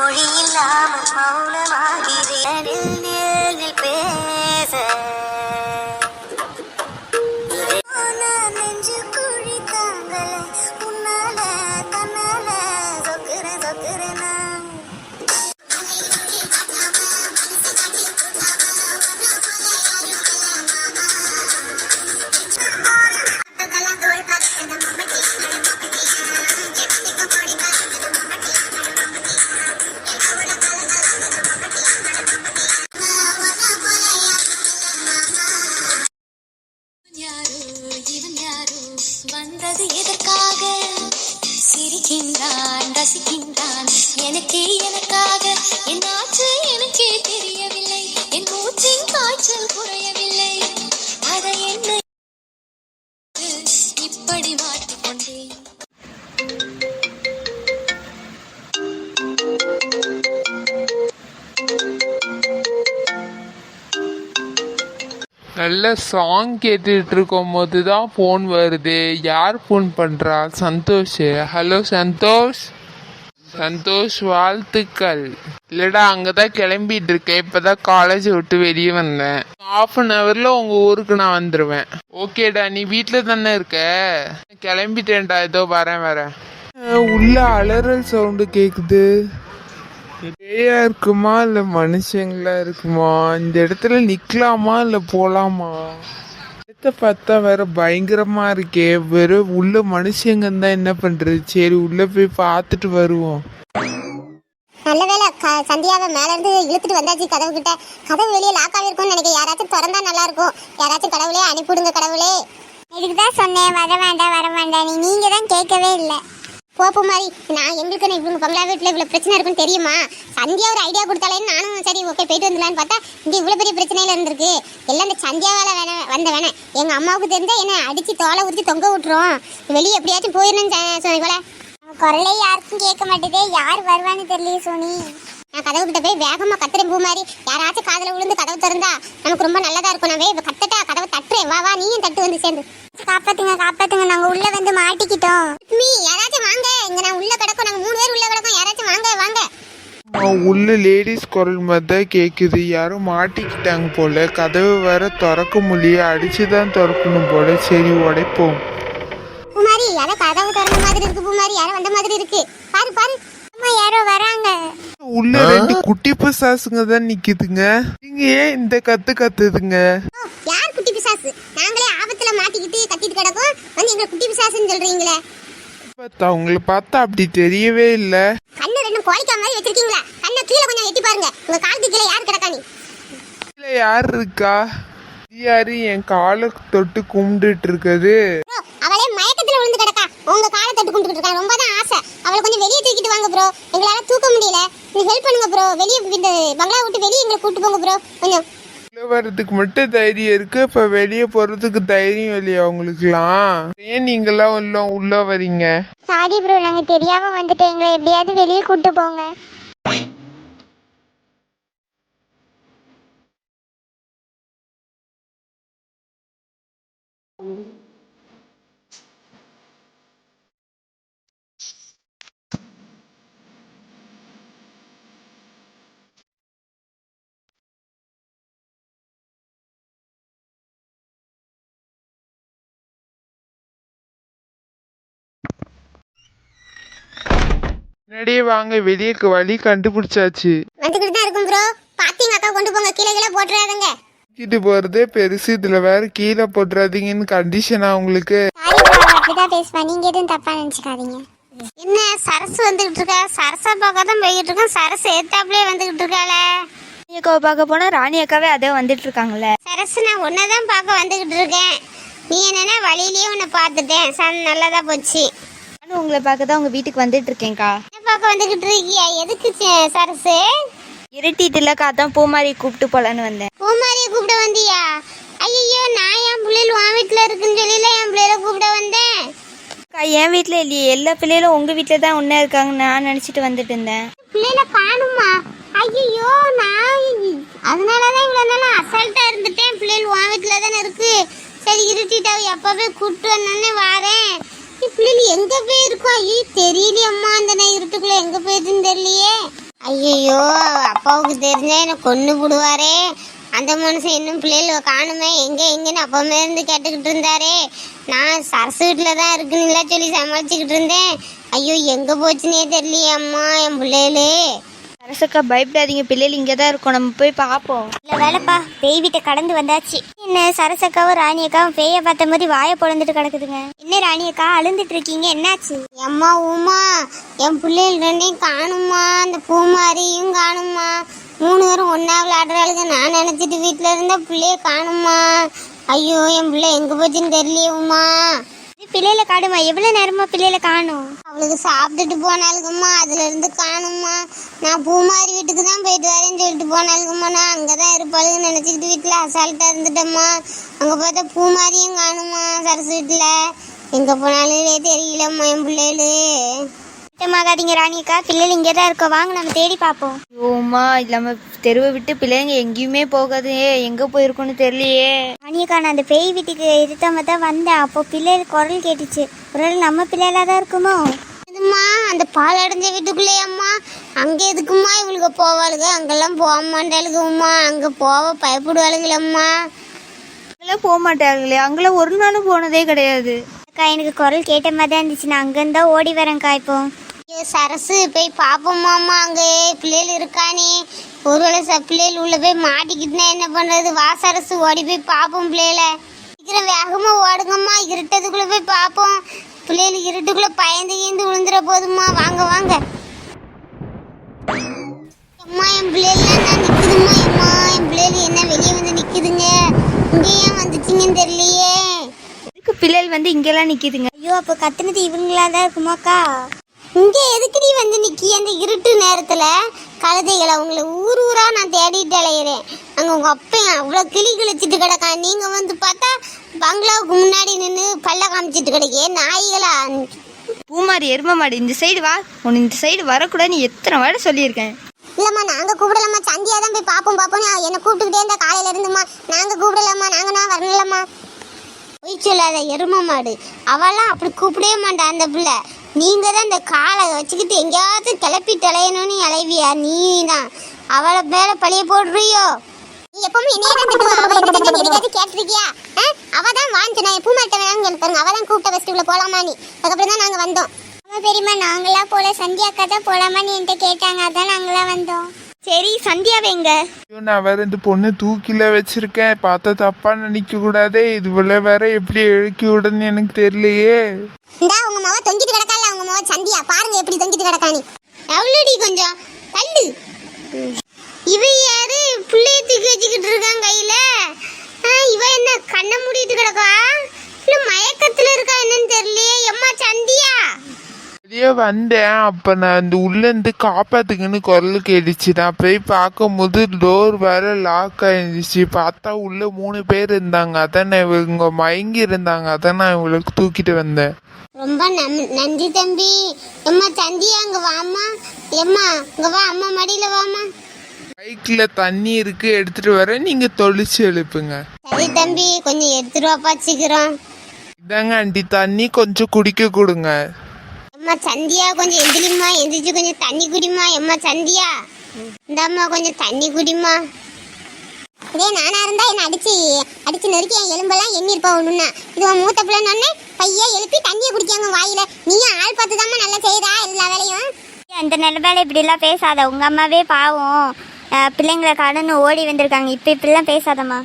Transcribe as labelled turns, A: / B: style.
A: மொழி மௌனமாகிறேன். வந்தது எதற்காக? சிரிக்கின்றான் ரசிக்கின்றான். எனக்கே எனக்காக. என் ஆற்று எனக்கே தெரியவில்லை. என் மூச்சின் காய்ச்சல் குறையவில்லை. அதை என்ன? இப்படி
B: நல்ல சாங் கேட்டுட்டு இருக்கும் போது தான் ஃபோன் வருது. யார் ஃபோன் பண்ணுறா சந்தோஷ். ஹலோ சந்தோஷ். சந்தோஷ் வாழ்த்துக்கள். இல்லைடா அங்கே தான் கிளம்பிட்டு இருக்கேன் இப்போ தான் காலேஜ் விட்டு வெளியே வந்தேன். ஆஃப் அன் ஹவரில் உங்கள் ஊருக்கு நான் வந்துடுவேன் ஓகேடா நீ வீட்டில் தானே இருக்க? கிளம்பிட்டேன்டா. ஏதோ வரேன் வரேன். உள்ள அலறல் சவுண்டு கேட்குது பேயா இருக்குமா இல்ல மனுஷங்களா இருக்குமா? இந்த இடத்துல நிக்கலாமா இல்ல போலாமா? இடத்த பார்த்தா வேற பயங்கரமா இருக்கே. வெறும் உள்ள மனுஷங்க தான் என்ன பண்றது? சரி உள்ள போய் பார்த்துட்டு வருவோம்.
C: நல்ல வேலை க- சந்தியாவை மேல இருந்து இழுத்துட்டு வந்தாச்சு கதவு கிட்ட கதவு வெளியே லாக் ஆகிருக்கும்னு நினைக்கிறேன். யாராச்சும் திறந்தா நல்லா இருக்கும் யாராச்சும் கடவுளே அனுப்பிவிடுங்க கடவுளே. இதுக்கு தான் சொன்னேன் வர வேண்டாம் வர வேண்டாம் நீங்க தான் கேட்கவே இல்லை. போப்பு மாதிரி. நான் எங்களுக்கு இவங்க பங்களா வீட்டில் இவ்வளோ பிரச்சனை இருக்குன்னு தெரியுமா? சந்தியா ஒரு ஐடியா கொடுத்தாலேன்னு நானும் சரி ஓகே போயிட்டு வந்துடலான்னு பார்த்தா இங்கே இவ்வளோ பெரிய பிரச்சனையில் இருந்திருக்கு. எல்லாம் இந்த சந்தியாவால் வேணாம் வந்த வேணாம் எங்கள் அம்மாவுக்கு தெரிஞ்சால் என்ன அடிச்சு தோலை ஊற்றி தொங்க விட்டுரும். வெளியே எப்படியாச்சும் போயிடணும்னு சொன்னீங்களே குரலே யாருக்கும் கேட்க மாட்டேதே. யார் வருவான்னு தெரியல சோனி. நான் கதவு கிட்ட போய் வேகமா கத்துறேன் பூ மாதிரி. யாராச்சும் காதுல விழுந்து கதவு திறந்தா நமக்கு ரொம்ப நல்லதா இருக்கும். நான் போய் கத்தட்டா கதவை தட்டுறேன். வா வா நீயும் தட்டு வந்து சேர்ந்து. காப்பாத்துங்க காப்பாத்துங்க. நாங்க உள்ள வந்து மாட்டிக்கிட்டோம். மீ யாராச்சும் வாங்க. இங்க நான் உள்ள கிடக்கும். நாங்க மூணு பேர் உள்ள கிடக்கும். யாராச்சும் வாங்க வாங்க.
B: உள்ள லேடிஸ் குரல் மாதிரி தான் கேக்குது. யாரும் மாட்டிக்கிட்டாங்க போல. கதவு வேற திறக்க முடிய அடிச்சுதான் திறக்கணும் போல. சரி உடைப்போம்.
C: பூமாரி யாரோ கதவு திறந்த மாதிரி இருக்கு. பூமாரி யாரோ வந்த மாதிரி இருக்கு. பாரு பாரு. அம்மா யாரோ வராங்க.
B: உள்ள ரெண்டு குட்டி பசாசுங்க தான் நிக்குதுங்க. நீங்க ஏன் இந்த கத்து கத்துதுங்க?
C: யார் குட்டி பிசாசு? நாங்களே ஆபத்துல மாட்டிக்கிட்டு கத்திட்டு கிடக்கோம். வந்து எங்களை குட்டி பிசாசுன்னு சொல்றீங்களே.
B: பார்த்தா உங்களை பார்த்தா அப்படி தெரியவே இல்ல.
C: கண்ணு ரெண்டும் கோழிக்கா மாதிரி வச்சிருக்கீங்களா? கண்ணை கீழே கொஞ்சம் எட்டி பாருங்க. உங்க காலுக்கு கீழே யார் கிடக்கா நீ?
B: இல்ல யார் இருக்கா? இது யாரு என் காலை தொட்டு கும்பிட்டுட்டு இருக்குது?
C: அவளே மயக்கத்துல விழுந்து கிடக்கா. உங்க காலை தட்டு கும்பிட்டு இருக்கா ரொம்ப தான் ஆசை. அவளை கொஞ்சம் வெளியே தூக்கிட்டு வாங்க ப்ரோ எங்களால தூக்க முடியல. நீ ஹெல்ப் பண்ணுங்க ப்ரோ வெளியே இந்த பங்களா விட்டு வெளியே எங்களை கூட்டு போங்க ப்ரோ கொஞ்சம்.
B: வர்றதுக்கு மட்டும் தைரியம் இருக்கு. இப்ப வெளியே போறதுக்கு தைரியம் இல்லையா உங்களுக்குலாம் ஏன் நீங்களாம் உள்ள உள்ள வரீங்க?
C: சாரி ப்ரோ நாங்க தெரியாம வந்துட்டோம். எங்களை எப்படியாவது வெளியே கூட்டு போங்க.
B: முன்னாடியே வாங்க வெளியே வழி கண்டுபிடிச்சாச்சு.
C: வந்துகிட்டு தான் இருக்கும் ப்ரோ பாத்தீங்க அக்கா கொண்டு போங்க. கீழே கீழே போட்டுறாதுங்க.
B: தூக்கிட்டு போறதே பெருசு. இதுல வேற கீழே போட்டுறாதீங்கன்னு கண்டிஷனா உங்களுக்கு.
C: அப்படிதான் பேசுவா. நீங்க எதுவும் தப்பா நினைச்சுக்காதீங்க. என்ன சரசு வந்துகிட்டு இருக்கா? சரசா பார்க்க தான் போய்கிட்டு இருக்கோம். சரசு ஏத்தாப்லயே வந்துகிட்டு இருக்காளே.
D: ராணி அக்காவை பார்க்க போனா ராணி அக்காவே அதே வந்துட்டு இருக்காங்கல்ல.
C: சரசு நான் உன்னதான் பார்க்க வந்துகிட்டு இருக்கேன். நீ என்னன்னா வழியிலேயே உன்னை பார்த்துட்டேன். சன் நல்லதா போச்சு.
D: நானும் உங்களை பார்க்க தான் உங்க வீட்டுக்கு வந்துட்டு இருக்கேன்க்கா.
C: வந்துகிட்டு இருக்கியா எதுக்கு சரசு?
D: இருட்டிட்டு இல்லக்கா அதான் பூமாரி கூப்பிட்டு போலான்னு வந்தேன்.
C: பூமாரியை கூப்பிட வந்தியா? ஐயோ நான் என் பிள்ளைகள் உன் வீட்டுல இருக்குன்னு சொல்லல என் பிள்ளைகளை கூப்பிட வந்தேன்.
D: அக்கா என் வீட்டில் இல்லையே. எல்லா பிள்ளைகளும் உங்க வீட்டில் தான் ஒன்றா இருக்காங்க நான் நினச்சிட்டு வந்துட்டு இருந்தேன்.
C: பிள்ளைல காணுமா ஐயோ நான் அதனாலதான் இவ்வளவு நாள் அசால்ட்டா இருந்துட்டேன். பிள்ளைகள் உன் வீட்டுல தானே இருக்கு. சரி இருட்டிட்டாவ எப்ப போய் கூப்பிட்டு வந்தோன்னே வாரேன். பிள்ளைகள் எங்க போய் இருக்கும் ஐயோ தெரியலையம்மா அந்த நான் இருட்டுக்குள்ள எங்க போயிருதுன்னு தெரியலையே. ஐயோ அப்பாவுக்கு தெரிஞ்சா என்ன கொண்டு விடுவாரே அந்த மனுஷன் இன்னும் பிள்ளைகள் காணுமே. எங்க எங்கன்னு அப்பமே இருந்து கேட்டுக்கிட்டு இருந்தாரே. நான் சரசு வீட்டில் தான் இருக்குன்னு சொல்லி சமாளிச்சுக்கிட்டு இருந்தேன். ஐயோ எங்க போச்சுன்னே தெரியலையே அம்மா என் பிள்ளைகளே
D: அரசக்கா பயப்படாதீங்க. பிள்ளைகள் இங்கே தான் இருக்கும். நம்ம போய் பார்ப்போம்.
C: இல்ல வேலைப்பா. பேய் வீட்டை கடந்து வந்தாச்சு. என்ன சரசக்காவும் ராணியக்காவும் பேய பார்த்த மாதிரி வாயை பொழந்துட்டு கிடக்குதுங்க. என்ன ராணியக்கா அழுந்துட்டு இருக்கீங்க. என்னாச்சு? அம்மா உமா என் பிள்ளைகள் ரெண்டையும் காணுமா அந்த பூமாரியும் காணுமா மூணு பேரும் ஒன்னா விளையாடுறாளுங்க. நான் நினைச்சிட்டு வீட்டுல இருந்த பிள்ளைய காணுமா ஐயோ என் பிள்ளை எங்க போச்சுன்னு தெரியலையே உமா பிள்ளையில காடுமா எவ்வளவு நேரமா பிள்ளையில காணும்? அவளுக்கு சாப்பிட்டுட்டு போனாளுங்கம்மா அதுல இருந்து காணும்மா. நான் பூமாரி வீட்டுக்கு தான் போயிட்டு வரேன்னு சொல்லிட்டு போனாளுங்கம்மா. நான் அங்கதான் இருப்பாளுன்னு நினைச்சுக்கிட்டு வீட்டுல அசால்ட்டா இருந்துட்டேம்மா. அங்க பார்த்தா பூமாரியும் காணுமா சரசு வீட்டுல. எங்க போனாலும் தெரியலம்மா என் பிள்ளைகளு. மகாதீங்க ராணிக்கா. பிள்ளைகள் இங்கே தான் இருக்கோம் வாங்க நம்ம தேடி பார்ப்போம்.
D: ஓமா இல்லாம தெருவை விட்டு பிள்ளைங்க எங்கேயுமே போகாது. எங்க போயிருக்கோன்னு தெரியலையே.
C: ராணிக்கா நான் அந்த பேய் வீட்டுக்கு இருத்தவங்க தான் வந்தேன். அப்போ பிள்ளைகள் குரல் கேட்டுச்சு. குரல் நம்ம பிள்ளைகளா தான் இருக்குமோ? இதுமா அந்த பால் அடைஞ்ச வீட்டுக்குள்ளே அம்மா. அங்க எதுக்குமா இவளுக்கு போவாளுங்க அங்கெல்லாம் போக மாட்டாளுங்கம்மா அங்க போக பயப்படுவாளுங்களம்மா
D: அங்கெல்லாம் போக மாட்டாங்களே. அங்கெல்லாம் ஒரு நாளும் போனதே கிடையாது.
C: அக்கா எனக்கு குரல் கேட்ட மாதிரி தான் இருந்துச்சு. நான் அங்கேருந்தா ஓடி வரேன்க்கா இப்போ. சரசு போய் பாப்போமாம்மா அங்கே பிள்ளைகள் இருக்கானே ஒருவேளை ச பிள்ளைகள் உள்ள போய் மாட்டிக்கிட்டுனா என்ன பண்றது? வா சரசு ஓடி போய் பார்ப்போம் பிள்ளைகள. சீக்கிரம் வேகமா ஓடுங்கம்மா இருட்டதுக்குள்ள போய் பார்ப்போம் பிள்ளைகள் இருட்டுக்குள்ள பயந்து கீந்து விழுந்துற போதுமா வாங்க வாங்க. அம்மா என் பிள்ளைகள் என்ன நிக்குதும்மா? அம்மா என் பிள்ளைகள் என்ன வெளியே வந்து நிக்குதுங்க? இங்க ஏன் வந்துட்டீங்கன்னு தெரியலையே.
D: பிள்ளைகள் வந்து இங்கெல்லாம் நிக்குதுங்க?
C: ஐயோ அப்போ கத்துனது இவங்களா தான் இருக்குமாக்கா? இங்க எதுக்குடி வந்து நிக்கி அந்த இருட்டு நேரத்துல? கழுதைகளை உங்களை ஊர் ஊரா நான் தேடிட்டு அலையிறேன். அங்க உங்க அப்பையன் அவ்வளவு கிளி கிழிச்சிட்டு கிடக்கா. நீங்க வந்து பார்த்தா பங்களாவுக்கு முன்னாடி நின்று பல்ல காமிச்சிட்டு கிடக்கே நாய்களா?
D: பூமாரி எரும மாடு இந்த சைடு வா? உன் இந்த சைடு வரக்கூடாது நீ எத்தனை வாட சொல்லியிருக்கேன்?
C: இல்லம்மா நாங்க கூப்பிடலாமா சந்தியா தான் போய் பாப்போம் பாப்போம் என்ன கூப்பிட்டுக்கிட்டே இருந்தா காலையில இருந்துமா நாங்க கூப்பிடலாமா நாங்க நான் வரலம்மா பொய் சொல்லாத எரும மாடு. அவெல்லாம் அப்படி கூப்பிடவே மாட்டா அந்த பிள்ளை. நீங்க தான் இந்த காலை வச்சுக்கிட்டு எங்கேயாவது கிளப்பி தொலையணும்னு அலைவியா? நீ தான் அவளை மேல பழிய போடுறியோ? நீ எப்பவுமே என்னைய தான் திட்டுவா? அவ கேட்டிருக்கியா? ஆ? அவ தான் வாஞ்சு நான் பூமாட்ட வேணாம்னு சொல்லி பாருங்க அவ தான் கூப்பிட்ட ஃபர்ஸ்ட் உள்ள போலாமா நீ? அதுக்கப்புறம் தான் நாங்க வந்தோம். ஆமா பெரியம்மா நாங்களா போல. சந்தியா அக்கா தான் போலாமான்னு என்கிட்ட கேட்டாங்க. அதான் நாங்களா வந்தோம்.
D: சரி சந்தியாவே எங்க?
B: ஐயோ, நான் வேற இந்த பொண்ணு தூக்கில வச்சிருக்கேன். பார்த்தா தப்பா நினைக்க கூடாதே இதுல வேற எப்படி எழுக்கி விடன்னு எனக்கு தெரியலையே.
C: இந்தா உங்க மவ தொங்கிட்டு கிடக்கால உங்க மவ சந்தியா பாருங்க எப்படி தொங்கிட்டு கிடக்கானி எவ்வளோடி கொஞ்சம். தள்ளு. இவ யாரு பிள்ளைய தூக்கி வச்சுக்கிட்டு இருக்கான் கையில ஆ, இவ என்ன கண்ணை மூடிட்டு கிடக்கா இல்ல மயக்கத்துல இருக்கா என்னன்னு தெரியலையே எம்மா சந்தியா
B: வெளியே வந்தேன். அப்ப நான் இந்த உள்ள இருந்து காப்பாத்துக்குன்னு குரல் கேட்டுச்சு நான் போய் பார்க்கும்போது டோர் வேற லாக் ஆயிருந்துச்சு. பார்த்தா உள்ள மூணு பேர் இருந்தாங்க. அதான் நான் இவங்க மயங்கி இருந்தாங்க. அதான் நான் இவங்களுக்கு தூக்கிட்டு வந்தேன்.
C: ரொம்ப நன்றி தம்பி. எம்மா சந்தியா அங்க வாம்மா. எம்மா இங்க வா. அம்மா மடியில வாம்மா.
B: பைக்ல தண்ணி இருக்கு. எடுத்துட்டு வரேன். நீங்க தொளிச்சு எழுப்புங்க.
C: சரி தம்பி. கொஞ்சம் எடுத்துட்டு வாப்பா சீக்கிரம்.
B: இதாங்க ஆண்டி. தண்ணி கொஞ்சம் குடிக்க கொடுங்க.
C: அம்மா சந்தியா கொஞ்சம் எந்திரிம்மா எந்திரிச்சு கொஞ்சம் தண்ணி குடிமா எம்மா சந்தியா. இந்தாம்மா கொஞ்சம் தண்ணி குடிமா இதே நானா இருந்தா என்ன அடிச்சு அடிச்சு நெருக்கி என் எலும்பெல்லாம் எண்ணிருப்பா ஒண்ணுன்னா இது உன் மூத்த பிள்ளைன்னு பைய எழுப்பி தண்ணியை குடிக்காங்க வாயில. நீயும் ஆள் பார்த்து தாம்மா நல்லா செய்யறா எல்லா வேலையும்?
E: அந்த நிலைமையில இப்படிலாம் பேசாத. உங்க அம்மாவே பாவம். பிள்ளைங்களை கடன்னு ஓடி வந்திருக்காங்க. இப்ப இப்படிலாம் பேசாதம்மா.